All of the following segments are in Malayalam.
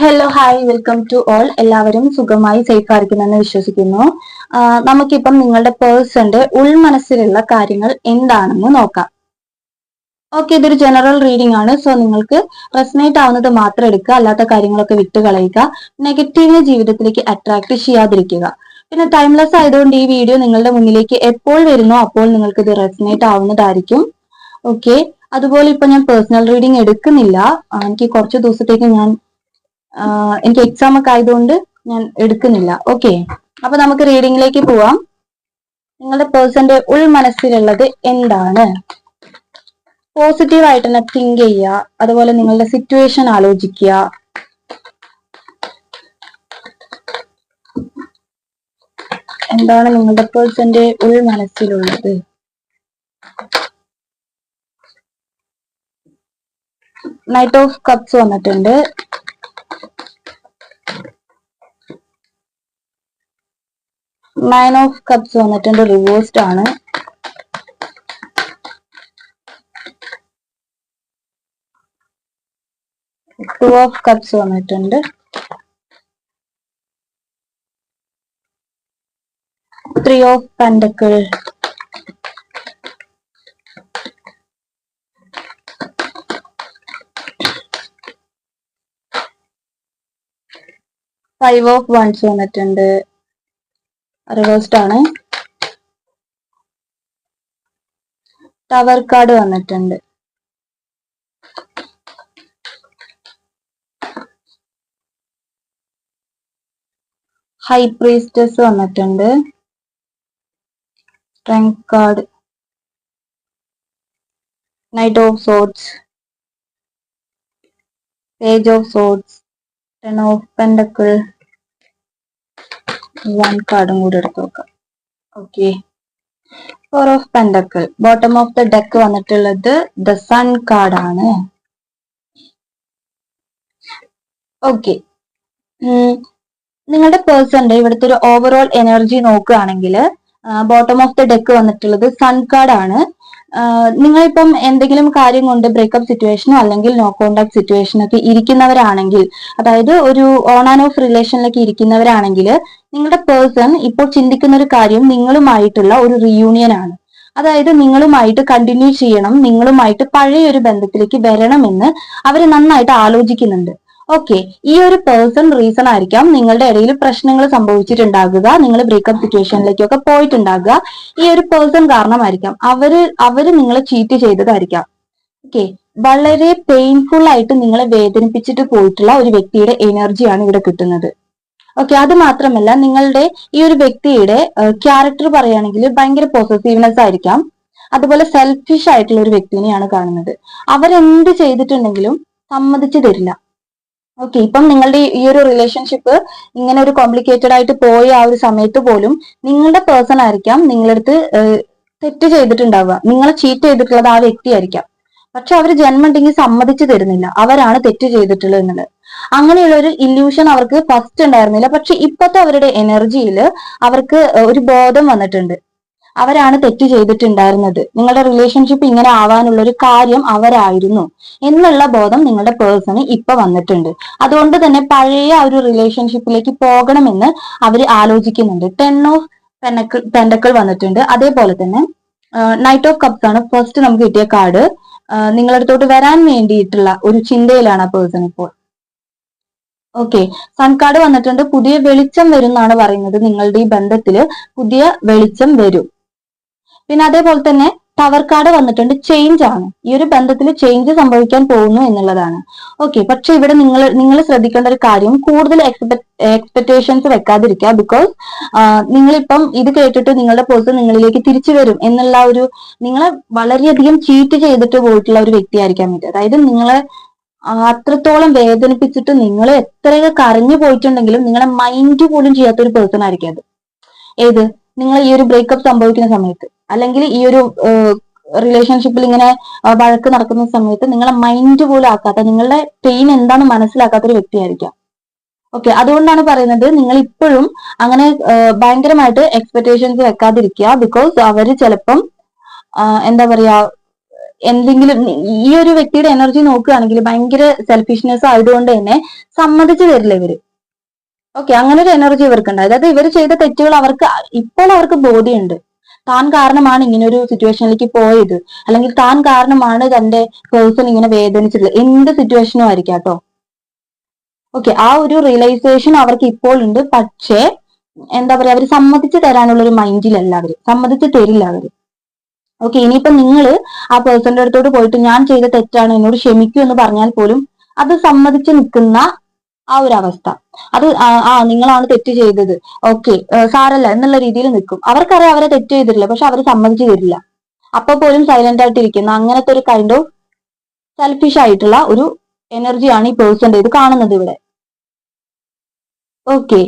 Hello hi welcome to all എല്ലാവരും സുഖമായി സേഫ് ആയിരിക്കുമെന്ന് വിശ്വസിക്കുന്നു നമുക്കിപ്പം നിങ്ങളുടെ പേഴ്സന്റെ ഉൾമനസ്സിലുള്ള കാര്യങ്ങൾ എന്താണെന്ന് നോക്കാം. ഓക്കെ ഇതൊരു ജനറൽ റീഡിംഗ് ആണ്. സോ നിങ്ങൾക്ക് റെസനേറ്റ് ആവുന്നത് മാത്രം എടുക്കുക. അല്ലാത്ത കാര്യങ്ങളൊക്കെ വിട്ട് കളയുക. നെഗറ്റീവിനെ ജീവിതത്തിലേക്ക് അട്രാക്ട് ചെയ്യാതിരിക്കുക. പിന്നെ ടൈംലെസ് ആയതുകൊണ്ട് ഈ വീഡിയോ നിങ്ങളുടെ മുന്നിലേക്ക് എപ്പോൾ വരുന്നോ അപ്പോൾ നിങ്ങൾക്ക് ഇത് റെസനേറ്റ് ആവുന്നതായിരിക്കും. ഓക്കെ അതുപോലെ ഇപ്പൊ ഞാൻ പേഴ്സണൽ റീഡിംഗ് എടുക്കുന്നില്ല. എനിക്ക് കുറച്ച് ദിവസത്തേക്ക് ഞാൻ എനിക്ക് എക്സാം ഒക്കെ ആയതുകൊണ്ട് ഞാൻ എടുക്കുന്നില്ല. ഓക്കെ അപ്പൊ നമുക്ക് റീഡിങ്ങിലേക്ക് പോവാം. നിങ്ങളുടെ പേഴ്സന്റെ ഉൾ മനസ്സിലുള്ളത് എന്താണ്? പോസിറ്റീവായിട്ട് തന്നെ തിങ്ക് ചെയ്യുക. അതുപോലെ നിങ്ങളുടെ സിറ്റുവേഷൻ ആലോചിക്കുക. എന്താണ് നിങ്ങളുടെ പേഴ്സന്റെ ഉൾ മനസ്സിലുള്ളത്? നൈറ്റ് ഓഫ് കപ്സ് വന്നിട്ടുണ്ട്. നയൻ ഓഫ് കപ്സ് വന്നിട്ടുണ്ട് റിവേഴ്സ്ഡ് ആണ്. ടു ഓഫ് കപ്സ് വന്നിട്ടുണ്ട്. Three of pentacle five of wands വന്നിട്ടുണ്ട്. ആണ്. ടവർ കാർഡ് വന്നിട്ടുണ്ട്. ഹൈ പ്രീസ്റ്റസ് വന്നിട്ടുണ്ട്. Strength card knight of swords page of swords ten of pentacle one കാർഡും കൂടി എടുത്ത് നോക്കാം okay four of pentacle bottom of the deck വന്നിട്ടുള്ളത് ദ സൺ കാർഡാണ് ഓക്കെ നിങ്ങളുടെ പേഴ്സന്റെ ഇവിടുത്തെ ഒരു ഓവറോൾ എനർജി നോക്കുകയാണെങ്കിൽ ബോട്ടം ഓഫ് ദ ഡെക്ക് വന്നിട്ടുള്ളത് സൺ കാർഡാണ് നിങ്ങളിപ്പം എന്തെങ്കിലും കാര്യം കൊണ്ട് ബ്രേക്കപ്പ് സിറ്റുവേഷനോ അല്ലെങ്കിൽ നോ കോണ്ടാക്ട് സിറ്റുവേഷനോ ഒക്കെ ഇരിക്കുന്നവരാണെങ്കിൽ അതായത് ഒരു ഓൺ ആൻഡ് ഓഫ് റിലേഷനിലൊക്കെ ഇരിക്കുന്നവരാണെങ്കിൽ നിങ്ങളുടെ പേഴ്സൺ ഇപ്പോൾ ചിന്തിക്കുന്ന ഒരു കാര്യം നിങ്ങളുമായിട്ടുള്ള ഒരു റിയൂണിയൻ ആണ്. അതായത് നിങ്ങളുമായിട്ട് കണ്ടിന്യൂ ചെയ്യണം നിങ്ങളുമായിട്ട് പഴയ ഒരു ബന്ധത്തിലേക്ക് വരണമെന്ന് അവർ നന്നായിട്ട് ആലോചിക്കുന്നുണ്ട്. ഓക്കെ ഈ ഒരു പേഴ്സൺ റീസൺ ആയിരിക്കാം നിങ്ങളുടെ ഇടയിൽ പ്രശ്നങ്ങൾ സംഭവിച്ചിട്ടുണ്ടാകുക നിങ്ങൾ ബ്രേക്കപ്പ് സിറ്റുവേഷനിലേക്കൊക്കെ പോയിട്ടുണ്ടാകുക. ഈ ഒരു പേഴ്സൺ കാരണമായിരിക്കാം. അവർ അവർ നിങ്ങളെ ചീറ്റ് ചെയ്തതായിരിക്കാം. ഓക്കെ വളരെ പെയിൻഫുൾ ആയിട്ട് നിങ്ങളെ വേദനിപ്പിച്ചിട്ട് പോയിട്ടുള്ള ഒരു വ്യക്തിയുടെ എനർജിയാണ് ഇവിടെ കിട്ടുന്നത്. ഓക്കെ അത് മാത്രമല്ല നിങ്ങളുടെ ഈ ഒരു വ്യക്തിയുടെ ക്യാരക്ടർ പറയുകയാണെങ്കിൽ ഭയങ്കര പോസസീവ്നെസ് ആയിരിക്കാം. അതുപോലെ സെൽഫിഷ് ആയിട്ടുള്ള ഒരു വ്യക്തിനെയാണ് കാണുന്നത്. അവരെന്ത് ചെയ്തിട്ടുണ്ടെങ്കിലും സമ്മതിച്ചു തരില്ല. ഓക്കെ ഇപ്പം നിങ്ങളുടെ ഈ ഒരു റിലേഷൻഷിപ്പ് ഇങ്ങനെ ഒരു കോംപ്ലിക്കേറ്റഡ് ആയിട്ട് പോയ ആ ഒരു സമയത്ത് പോലും നിങ്ങളുടെ പേഴ്സൺ ആയിരിക്കാം നിങ്ങളടുത്ത് തെറ്റ് ചെയ്തിട്ടുണ്ടാവുക. നിങ്ങളെ ചീറ്റ് ചെയ്തിട്ടുള്ളത് ആ വ്യക്തിയായിരിക്കാം പക്ഷെ അവർ ജന്മണ്ടെങ്കിൽ സമ്മതിച്ചു തരുന്നില്ല. അവരാണ് തെറ്റ് ചെയ്തിട്ടുള്ളത് എന്നുള്ളത്. അങ്ങനെയുള്ള ഒരു ഇല്യൂഷൻ അവർക്ക് ഫസ്റ്റ് ഉണ്ടായിരുന്നില്ല. പക്ഷെ ഇപ്പോഴത്തെ അവരുടെ എനർജിയിൽ അവർക്ക് ഒരു ബോധം വന്നിട്ടുണ്ട്. അവരാണ് തെറ്റ് ചെയ്തിട്ടുണ്ടായിരുന്നത്. നിങ്ങളുടെ റിലേഷൻഷിപ്പ് ഇങ്ങനെ ആവാനുള്ള ഒരു കാര്യം അവരായിരുന്നു. എന്നുള്ള ബോധം നിങ്ങളുടെ പേഴ്സണ് ഇപ്പൊ വന്നിട്ടുണ്ട്. അതുകൊണ്ട് തന്നെ പഴയ ആ ഒരു റിലേഷൻഷിപ്പിലേക്ക് പോകണമെന്ന് അവർ ആലോചിക്കുന്നുണ്ട്. ടെൻ ഓഫ് പെനക്കിൾ പെൻഡക്കിൾ വന്നിട്ടുണ്ട്. അതേപോലെ തന്നെ നൈറ്റ് ഓഫ് കപ്സ് ആണ് ഫസ്റ്റ് നമുക്ക് കിട്ടിയ കാർഡ് നിങ്ങളടുത്തോട്ട് വരാൻ വേണ്ടിയിട്ടുള്ള ഒരു ചിന്തയിലാണ് ആ പേഴ്സൺ ഇപ്പോൾ. ഓക്കെ സൺ കാർഡ് വന്നിട്ടുണ്ട്. പുതിയ വെളിച്ചം വരും എന്നാണ് പറയുന്നത്. നിങ്ങളുടെ ഈ ബന്ധത്തിൽ പുതിയ വെളിച്ചം വരും. പിന്നെ അതേപോലെ തന്നെ ടവർ കാർഡ് വന്നിട്ടുണ്ട് ചേഞ്ച് ആണ്. ഈ ഒരു ബന്ധത്തിൽ ചേഞ്ച് സംഭവിക്കാൻ പോകുന്നു എന്നുള്ളതാണ്. ഓക്കെ പക്ഷെ ഇവിടെ നിങ്ങൾ നിങ്ങൾ ശ്രദ്ധിക്കേണ്ട ഒരു കാര്യം കൂടുതൽ എക്സ്പെക്ടേഷൻസ് വെക്കാതിരിക്കുക ബിക്കോസ് നിങ്ങളിപ്പം ഇത് കേട്ടിട്ട് നിങ്ങളുടെ പോസ്റ്റ് നിങ്ങളിലേക്ക് തിരിച്ചു വരും എന്നുള്ള ഒരു നിങ്ങളെ വളരെയധികം ചീറ്റ് ചെയ്തിട്ട് പോയിട്ടുള്ള ഒരു വ്യക്തിയായിരിക്കാൻ പറ്റും അതായത് നിങ്ങളെ അത്രത്തോളം വേദനിപ്പിച്ചിട്ട് നിങ്ങൾ എത്രയൊക്കെ കരഞ്ഞു പോയിട്ടുണ്ടെങ്കിലും നിങ്ങളെ മൈൻഡ് പോലും ചെയ്യാത്ത ഒരു പേഴ്സൺ ആയിരിക്കും അത്. ഏത്? നിങ്ങൾ ഈ ഒരു ബ്രേക്കപ്പ് സംഭവിക്കുന്ന സമയത്ത്. അല്ലെങ്കിൽ ഈ ഒരു റിലേഷൻഷിപ്പിൽ ഇങ്ങനെ വഴക്ക് നടക്കുന്ന സമയത്ത് നിങ്ങളെ മൈൻഡ് പോലും ആക്കാത്ത നിങ്ങളുടെ പെയിൻ എന്താണ് മനസ്സിലാക്കാത്ത ഒരു വ്യക്തിയായിരിക്കാം. ഓക്കെ അതുകൊണ്ടാണ് പറയുന്നത് നിങ്ങൾ ഇപ്പോഴും അങ്ങനെ ഭയങ്കരമായിട്ട് എക്സ്പെക്ടേഷൻസ് വെക്കാതിരിക്കുക. ബിക്കോസ് അവർ ചിലപ്പം എന്താ പറയാ എന്തെങ്കിലും ഈ ഒരു വ്യക്തിയുടെ എനർജി നോക്കുകയാണെങ്കിൽ ഭയങ്കര സെൽഫിഷ്നെസ് ആയതുകൊണ്ട് തന്നെ സമ്മതിച്ചു തരില്ല ഇവർ. ഓക്കെ അങ്ങനെ ഒരു എനർജി ഇവർക്കുണ്ട് അതായത് ഇവർ ചെയ്ത തെറ്റുകൾ അവർക്ക് ഇപ്പോൾ അവർക്ക് ബോധ്യമുണ്ട്. താൻ കാരണമാണ് ഇങ്ങനെ ഒരു സിറ്റുവേഷനിലേക്ക് പോയത്. അല്ലെങ്കിൽ താൻ കാരണമാണ് തന്റെ പേഴ്സൺ ഇങ്ങനെ വേദനിച്ചിട്ടുള്ളത്. എന്ത് സിറ്റുവേഷനും ആയിരിക്കാം കേട്ടോ ഓക്കെ ആ ഒരു റിയലൈസേഷൻ അവർക്ക് ഇപ്പോൾ ഉണ്ട്. പക്ഷേ എന്താ പറയാ അവർ സമ്മതിച്ചു തരാനുള്ള ഒരു മൈൻഡിലല്ല അവർ. സമ്മതിച്ചു തരില്ല അവർ. ഓക്കെ ഇനിയിപ്പോ നിങ്ങൾ ആ പേഴ്സന്റെ അടുത്തോട്ട് പോയിട്ട് ഞാൻ ചെയ്ത തെറ്റാണ് എന്നോട് ക്ഷമിക്കൂ എന്ന് പറഞ്ഞാൽ പോലും അത് സമ്മതിച്ചു നിൽക്കുന്ന ആ ഒരു അവസ്ഥ. അത് ആ- നിങ്ങളാണ് തെറ്റ് ചെയ്തത്. ഓക്കെ സാരല്ല എന്നുള്ള രീതിയിൽ നിൽക്കും. അവർക്കറിയാം അവരെ തെറ്റ് ചെയ്തിട്ടില്ല പക്ഷെ അവർ സമ്മതിച്ചു തരില്ല. അപ്പൊ പോലും സൈലന്റ് ആയിട്ട് ഇരിക്കുന്ന അങ്ങനത്തെ ഒരു കൈൻഡ് ഓഫ് സെൽഫിഷ് ആയിട്ടുള്ള ഒരു എനർജിയാണ് ഈ പേഴ്സന്റെ ഇത് കാണുന്നത് ഇവിടെ. ഓക്കെ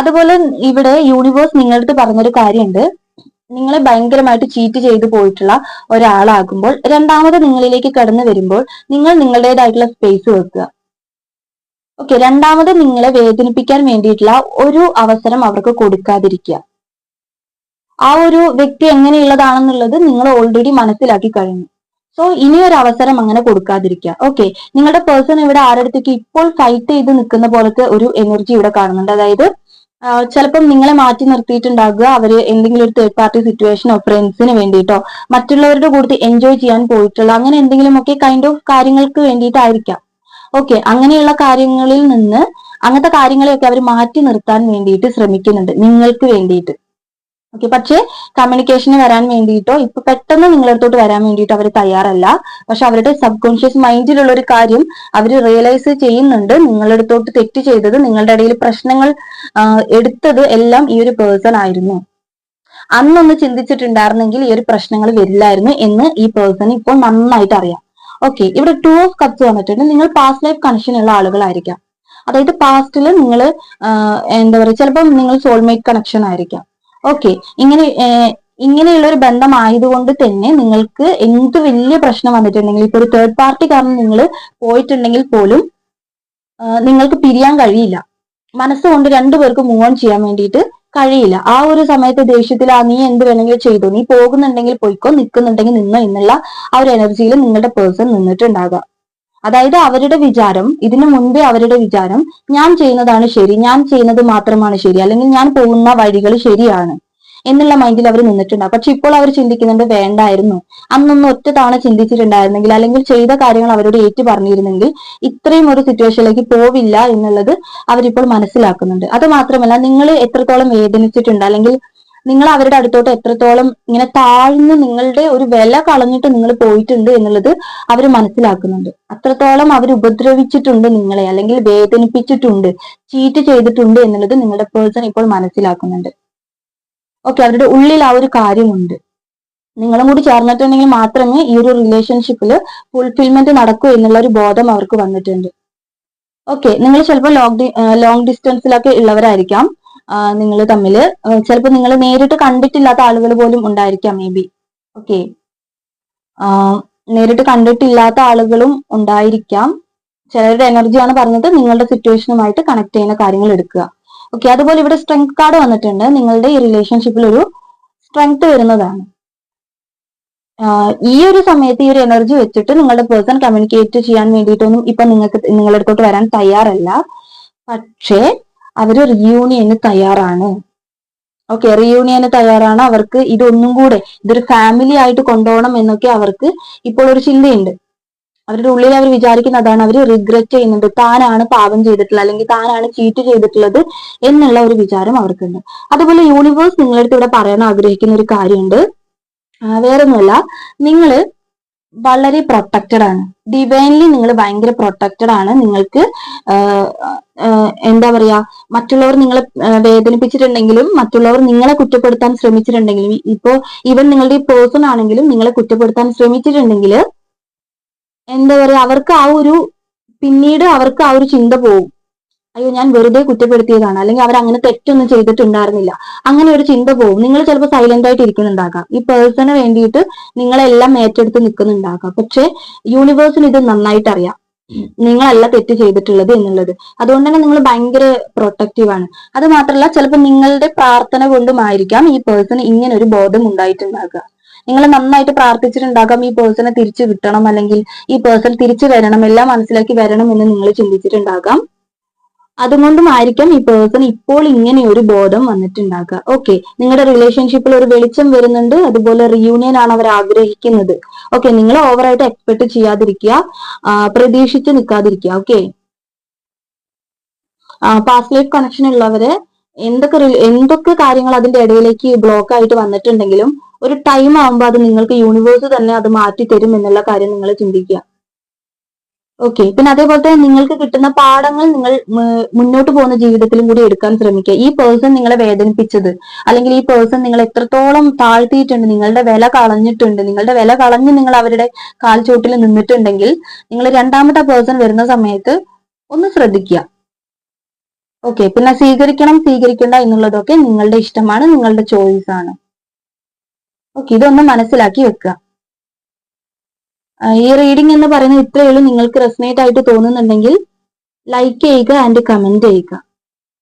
അതുപോലെ ഇവിടെ യൂണിവേഴ്സ് നിങ്ങളുടെ പറഞ്ഞൊരു കാര്യമുണ്ട്. നിങ്ങളെ ഭയങ്കരമായിട്ട് ചീറ്റ് ചെയ്തു പോയിട്ടുള്ള ഒരാളാകുമ്പോൾ രണ്ടാമത് നിങ്ങളിലേക്ക് കടന്നു വരുമ്പോൾ നിങ്ങൾ നിങ്ങളുടേതായിട്ടുള്ള സ്പേസ് വെക്കുക. ഓക്കെ രണ്ടാമത് നിങ്ങളെ വേദനിപ്പിക്കാൻ വേണ്ടിയിട്ടുള്ള ഒരു അവസരം അവർക്ക് കൊടുക്കാതിരിക്കുക. ആ ഒരു വ്യക്തി എങ്ങനെയുള്ളതാണെന്നുള്ളത് നിങ്ങൾ ഓൾറെഡി മനസ്സിലാക്കി കഴിഞ്ഞു. സോ ഇനി ഒരു അവസരം അങ്ങനെ കൊടുക്കാതിരിക്കുക. ഓക്കെ നിങ്ങളുടെ പേഴ്സൺ ഇവിടെ ആരടുത്തേക്ക് ഇപ്പോൾ ഫൈറ്റ് ചെയ്ത് നിൽക്കുന്ന പോലത്തെ ഒരു എനർജി ഇവിടെ കാണുന്നുണ്ട്. അതായത് ചിലപ്പം നിങ്ങളെ മാറ്റി നിർത്തിയിട്ടുണ്ടാകുക അവർ എന്തെങ്കിലും ഒരു തേർഡ് പാർട്ടി സിറ്റുവേഷനോ ഫ്രണ്ട്സിന് വേണ്ടിയിട്ടോ മറ്റുള്ളവരുടെ കൂടെ എൻജോയ് ചെയ്യാൻ പോയിട്ടുള്ള അങ്ങനെ എന്തെങ്കിലുമൊക്കെ കൈൻഡ് ഓഫ് കാര്യങ്ങൾക്ക് വേണ്ടിയിട്ടായിരിക്കാം. ഓക്കെ അങ്ങനെയുള്ള കാര്യങ്ങളിൽ നിന്ന് അങ്ങനത്തെ കാര്യങ്ങളെയൊക്കെ അവർ മാറ്റി നിർത്താൻ വേണ്ടിയിട്ട് ശ്രമിക്കുന്നുണ്ട് നിങ്ങൾക്ക് വേണ്ടിയിട്ട്. ഓക്കെ പക്ഷേ കമ്മ്യൂണിക്കേഷന് വരാൻ വേണ്ടിയിട്ടോ ഇപ്പൊ പെട്ടെന്ന് നിങ്ങളടുത്തോട്ട് വരാൻ വേണ്ടിയിട്ടോ അവർ തയ്യാറല്ല. പക്ഷെ അവരുടെ സബ് കോൺഷ്യസ് മൈൻഡിലുള്ള ഒരു കാര്യം അവർ റിയലൈസ് ചെയ്യുന്നുണ്ട്. നിങ്ങളടുത്തോട്ട് തെറ്റ് ചെയ്തത് നിങ്ങളുടെ ഇടയിൽ പ്രശ്നങ്ങൾ എടുത്തത് എല്ലാം ഈ ഒരു പേഴ്സൺ ആയിരുന്നു. അന്നൊന്ന് ചിന്തിച്ചിട്ടുണ്ടായിരുന്നെങ്കിൽ ഈ ഒരു പ്രശ്നങ്ങൾ വരില്ലായിരുന്നു എന്ന് ഈ പേഴ്സൺ ഇപ്പോൾ നന്നായിട്ട് അറിയാം. ഓക്കെ ഇവിടെ ടു ഓഫ് കപ്പ് വന്നിട്ടുണ്ട്. നിങ്ങൾ പാസ്റ്റ് ലൈഫ് കണക്ഷൻ ഉള്ള ആളുകളായിരിക്കാം. അതായത് പാസ്റ്റിൽ നിങ്ങൾ എന്താ പറയുക ചിലപ്പം നിങ്ങൾ സോൾമേറ്റ് കണക്ഷൻ ആയിരിക്കാം. ഓക്കെ ഇങ്ങനെ ഇങ്ങനെയുള്ള ഒരു ബന്ധം ആയതുകൊണ്ട് തന്നെ നിങ്ങൾക്ക് എന്ത് വലിയ പ്രശ്നം വന്നിട്ടുണ്ടെങ്കിൽ ഇപ്പൊ ഒരു തേർഡ് പാർട്ടി കാരണം നിങ്ങൾ പോയിട്ടുണ്ടെങ്കിൽ പോലും നിങ്ങൾക്ക് പിരിയാൻ കഴിയില്ല. മനസ്സുകൊണ്ട് രണ്ടുപേർക്ക് മൂവ് ഓൺ ചെയ്യാൻ വേണ്ടിയിട്ട് കഴിയില്ല. ആ ഒരു സമയത്ത് ദേഷ്യത്തിൽ ആ നീ എന്ത് വേണമെങ്കിലും ചെയ്തു. നീ പോകുന്നുണ്ടെങ്കിൽ പോയിക്കോ. നിൽക്കുന്നുണ്ടെങ്കിൽ നിന്നോ എന്നുള്ള ആ ഒരു എനർജിയിൽ നിങ്ങളുടെ പേഴ്സൺ നിന്നിട്ടുണ്ടാകാം അതായത് അവരുടെ വിചാരം ഇതിനു മുൻപേ അവരുടെ വിചാരം ഞാൻ ചെയ്യുന്നതാണ് ശരി. ഞാൻ ചെയ്യുന്നത് മാത്രമാണ് ശരി. അല്ലെങ്കിൽ ഞാൻ പോകുന്ന വഴികൾ ശരിയാണ്. എന്നുള്ള മൈൻഡിൽ അവർ നിന്നിട്ടുണ്ടാവും പക്ഷെ ഇപ്പോൾ അവർ ചിന്തിക്കുന്നുണ്ട് വേണ്ടായിരുന്നു. അന്നൊന്നും ഒറ്റ തവണ ചിന്തിച്ചിട്ടുണ്ടായിരുന്നെങ്കിൽ അല്ലെങ്കിൽ ചെയ്ത കാര്യങ്ങൾ അവരോട് ഏറ്റു പറഞ്ഞിരുന്നെങ്കിൽ ഇത്രയും ഒരു സിറ്റുവേഷനിലേക്ക് പോവില്ല എന്നുള്ളത് അവരിപ്പോൾ മനസ്സിലാക്കുന്നുണ്ട്. അത് മാത്രമല്ല നിങ്ങൾ എത്രത്തോളം വേദനിച്ചിട്ടുണ്ട് അല്ലെങ്കിൽ നിങ്ങൾ അവരുടെ അടുത്തോട്ട് എത്രത്തോളം ഇങ്ങനെ താഴ്ന്ന് നിങ്ങളുടെ ഒരു വില കളഞ്ഞിട്ട് നിങ്ങൾ പോയിട്ടുണ്ട് എന്നുള്ളത് അവർ മനസ്സിലാക്കുന്നുണ്ട്. അത്രത്തോളം അവർ ഉപദ്രവിച്ചിട്ടുണ്ട് നിങ്ങളെ അല്ലെങ്കിൽ വേദനിപ്പിച്ചിട്ടുണ്ട് ചീറ്റ് ചെയ്തിട്ടുണ്ട് എന്നുള്ളത് നിങ്ങളുടെ പേഴ്സൺ ഇപ്പോൾ മനസ്സിലാക്കുന്നുണ്ട്. ഓക്കെ അവരുടെ ഉള്ളിൽ ആ ഒരു കാര്യമുണ്ട്. നിങ്ങളും കൂടി ചേർന്നിട്ടുണ്ടെങ്കിൽ മാത്രമേ ഈ ഒരു റിലേഷൻഷിപ്പിൽ ഫുൾഫിൽമെന്റ് നടക്കൂ എന്നുള്ള ഒരു ബോധം അവർക്ക് വന്നിട്ടുണ്ട്. ഓക്കെ നിങ്ങൾ ചിലപ്പോൾ ലോങ് ലോങ് ഡിസ്റ്റൻസിലൊക്കെ ഉള്ളവരായിരിക്കാം. നിങ്ങൾ തമ്മിൽ ചിലപ്പോൾ നിങ്ങൾ നേരിട്ട് കണ്ടിട്ടില്ലാത്ത ആളുകൾ പോലും ഉണ്ടായിരിക്കാം മേ ബി ഓക്കെ നേരിട്ട് കണ്ടിട്ടില്ലാത്ത ആളുകളും ഉണ്ടായിരിക്കാം. ചിലരുടെ എനർജിയാണ് പറഞ്ഞത് നിങ്ങളുടെ സിറ്റുവേഷനുമായിട്ട് കണക്ട് ചെയ്യുന്ന കാര്യങ്ങൾ എടുക്കുക. ഓക്കെ അതുപോലെ ഇവിടെ സ്ട്രെങ്ത് കാർഡ് വന്നിട്ടുണ്ട്. നിങ്ങളുടെ ഈ റിലേഷൻഷിപ്പിൽ ഒരു സ്ട്രെങ്ത് വരുന്നതാണ്. ഈ ഒരു സമയത്ത് ഈ ഒരു എനർജി വെച്ചിട്ട് നിങ്ങളുടെ പേഴ്സൺ കമ്മ്യൂണിക്കേറ്റ് ചെയ്യാൻ വേണ്ടിയിട്ടൊന്നും ഇപ്പൊ നിങ്ങൾക്ക് നിങ്ങളുടെ അടുത്തോട്ട് വരാൻ തയ്യാറല്ല. പക്ഷേ അവർ റിയൂണിയന് തയ്യാറാണ്. ഓക്കെ റിയൂണിയന് തയ്യാറാണ്. അവർക്ക് ഇതൊന്നും കൂടെ ഇതൊരു ഫാമിലി ആയിട്ട് കൊണ്ടുപോകണം എന്നൊക്കെ അവർക്ക് ഇപ്പോൾ ഒരു ചിന്തയുണ്ട്. അവരുടെ ഉള്ളിൽ അവർ വിചാരിക്കുന്ന അതാണ് അവർ റിഗ്രറ്റ് ചെയ്യുന്നുണ്ട്. താനാണ് പാപം ചെയ്തിട്ടുള്ളത് അല്ലെങ്കിൽ താനാണ് ചീറ്റ് ചെയ്തിട്ടുള്ളത് എന്നുള്ള ഒരു വിചാരം അവർക്കുണ്ട്. അതുപോലെ യൂണിവേഴ്സ് നിങ്ങളടുത്ത് ഇവിടെ പറയാൻ ആഗ്രഹിക്കുന്ന ഒരു കാര്യമുണ്ട്. വേറൊന്നുമല്ല. നിങ്ങൾ വളരെ പ്രൊട്ടക്റ്റഡ് ആണ്. ഡിവൈൻലി നിങ്ങൾ ഭയങ്കര പ്രൊട്ടക്റ്റഡ് ആണ്. നിങ്ങൾക്ക് എന്താ പറയാ മറ്റുള്ളവർ നിങ്ങളെ വേദനിപ്പിച്ചിട്ടുണ്ടെങ്കിലും മറ്റുള്ളവർ നിങ്ങളെ കുറ്റപ്പെടുത്താൻ ശ്രമിച്ചിട്ടുണ്ടെങ്കിലും ഇപ്പോ ഈവൻ നിങ്ങളുടെ പേഴ്സൺ ആണെങ്കിലും നിങ്ങളെ കുറ്റപ്പെടുത്താൻ ശ്രമിച്ചിട്ടുണ്ടെങ്കിൽ എന്താ പറയാ അവർക്ക് ആ ഒരു പിന്നീട് അവർക്ക് ആ ഒരു ചിന്ത പോകും അയ്യോ ഞാൻ വെറുതെ കുറ്റപ്പെടുത്തിയതാണ്. അല്ലെങ്കിൽ അവർ അങ്ങനെ തെറ്റൊന്നും ചെയ്തിട്ടുണ്ടായിരുന്നില്ല. അങ്ങനെ ഒരു ചിന്ത പോകും നിങ്ങൾ ചിലപ്പോൾ സൈലന്റ് ആയിട്ട് ഇരിക്കുന്നുണ്ടാകാം. ഈ പേഴ്സണ് വേണ്ടിയിട്ട് നിങ്ങളെല്ലാം ഏറ്റെടുത്ത് നിൽക്കുന്നുണ്ടാകാം. പക്ഷെ യൂണിവേഴ്സിന് ഇത് നന്നായിട്ട് അറിയാം. നിങ്ങളല്ല തെറ്റ് ചെയ്തിട്ടുള്ളത് എന്നുള്ളത്. അതുകൊണ്ട് തന്നെ നിങ്ങൾ ഭയങ്കര പ്രൊട്ടക്റ്റീവ് ആണ്. അത് മാത്രമല്ല ചിലപ്പോൾ നിങ്ങളുടെ പ്രാർത്ഥന കൊണ്ടുമായിരിക്കാം ഈ പേഴ്സൺ ഇങ്ങനെ ഒരു ബോധം ഉണ്ടായിട്ടുണ്ടാകുക നിങ്ങൾ നന്നായിട്ട് പ്രാർത്ഥിച്ചിട്ടുണ്ടാകാം ഈ പേഴ്സണെ തിരിച്ചു കിട്ടണം അല്ലെങ്കിൽ ഈ പേഴ്സൺ തിരിച്ചു വരണം എല്ലാം മനസ്സിലാക്കി വരണം എന്ന് നിങ്ങൾ ചിന്തിച്ചിട്ടുണ്ടാകാം. അതുകൊണ്ടും ആയിരിക്കാം ഈ പേഴ്സൺ ഇപ്പോൾ ഇങ്ങനെ ഒരു ബോധം വന്നിട്ടുണ്ടാകുക ഓക്കെ നിങ്ങളുടെ റിലേഷൻഷിപ്പിൽ ഒരു വെളിച്ചം വരുന്നുണ്ട് അതുപോലെ റിയൂണിയൻ ആണ് അവർ ആഗ്രഹിക്കുന്നത്. ഓക്കെ നിങ്ങൾ ഓവറായിട്ട് എക്സ്പെക്ട് ചെയ്യാതിരിക്കുക പ്രതീക്ഷിച്ച് നിൽക്കാതിരിക്കുക ഓക്കെ പാസ്റ്റ് ലൈഫ് കണക്ഷൻ ഉള്ളവര് എന്തൊക്കെ എന്തൊക്കെ കാര്യങ്ങൾ അതിന്റെ ഇടയിലേക്ക് ബ്ലോക്ക് ആയിട്ട് വന്നിട്ടുണ്ടെങ്കിലും ഒരു ടൈം ആവുമ്പോൾ അത് നിങ്ങൾക്ക് യൂണിവേഴ്സ് തന്നെ അത് മാറ്റി തരും എന്നുള്ള കാര്യം നിങ്ങൾ ചിന്തിക്കുക. ഓക്കെ പിന്നെ അതേപോലെ തന്നെ നിങ്ങൾക്ക് കിട്ടുന്ന പാഠങ്ങൾ നിങ്ങൾ മുന്നോട്ട് പോകുന്ന ജീവിതത്തിലും കൂടി എടുക്കാൻ ശ്രമിക്കുക. ഈ പേഴ്സൺ നിങ്ങളെ വേദനിപ്പിച്ചത് അല്ലെങ്കിൽ ഈ പേഴ്സൺ നിങ്ങൾ എത്രത്തോളം താഴ്ത്തിയിട്ടുണ്ട് നിങ്ങളുടെ വില കളഞ്ഞിട്ടുണ്ട് നിങ്ങളുടെ വില കളഞ്ഞ് നിങ്ങൾ അവരുടെ കാൽ ചോട്ടിൽ നിന്നിട്ടുണ്ടെങ്കിൽ നിങ്ങൾ രണ്ടാമത്തെ പേഴ്സൺ വരുന്ന സമയത്ത് ഒന്ന് ശ്രദ്ധിക്കുക. ഓക്കെ പിന്നെ സ്വീകരിക്കണം സ്വീകരിക്കണ്ട എന്നുള്ളതൊക്കെ നിങ്ങളുടെ ഇഷ്ടമാണ് നിങ്ങളുടെ ചോയ്സ് ആണ്. ഓക്കെ ഇതൊന്ന് മനസ്സിലാക്കി വെക്കുക ഈ റീഡിംഗ് എന്ന് പറയുന്നത് ഇത്രയേ ഉള്ളൂ. നിങ്ങൾക്ക് റെസനേറ്റ് ആയിട്ട് തോന്നുന്നുണ്ടെങ്കിൽ ലൈക്ക് ചെയ്യുക ആൻഡ് കമന്റ് ചെയ്യുക.